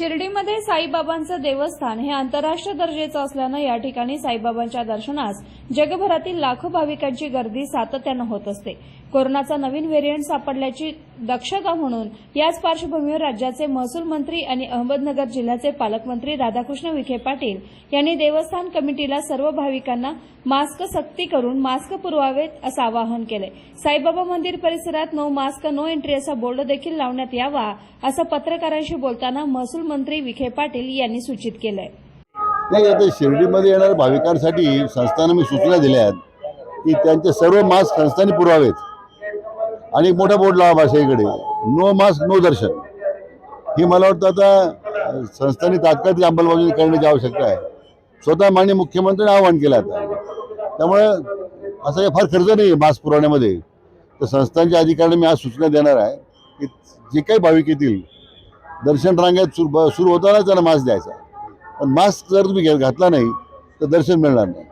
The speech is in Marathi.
शिर्डीमध्ये साईबाबांचं देवस्थान हे आंतरराष्ट्रीय दर्जाचं असल्यानं या ठिकाणी साईबाबांच्या दर्शनास जगभरातील लाखो भाविकांची गर्दी सातत्यानं होत असते. कोरोनाचा नवीन व्हेरियंट सापडल्याची दक्षता म्हणून याच पार्श्वभूमीवर राज्याचे महसूल मंत्री आणि अहमदनगर जिल्ह्याचे पालकमंत्री राधाकृष्ण विखे पाटील यांनी देवस्थान कमिटीला सर्व भाविकांना मास्क सक्ती करून मास्क पुरवावेत असं आवाहन केलंय. साईबाबा मंदिर परिसरात नो मास्क नो एंट्री असा बोर्ड देखील लावण्यात यावा असं पत्रकारांशी बोलताना महसूल मंत्री विखे पाटील यांनी सूचित केलंय. नाही आता शिर्डीमध्ये येणाऱ्या भाविकांसाठी संस्थानं मी सूचना दिल्या आहेत की त्यांचे सर्व मास्क संस्थांनी पुरवावेत. आणि एक मोठा बोर्ड लावा भाषेकडे. नो मास्क नो दर्शन. ही मला वाटतं आता संस्थांनी तात्काळ अंमलबजावणी करण्याची आवश्यकता आहे. स्वतः माननीय मुख्यमंत्र्यांनी आवाहन केलं आता. त्यामुळे असं काही फार खर्च नाही मास मास्क पुरवण्यामध्ये. तर संस्थांच्या अधिकाऱ्यांना मी आज सूचना देणार आहे की जे काही भाविक येतील दर्शन रांगेत सुरू सुरू होतानाच त्यांना मास्क द्यायचा. पण मास्क जर तुम्ही घातला नाही तर दर्शन मिळणार नाही.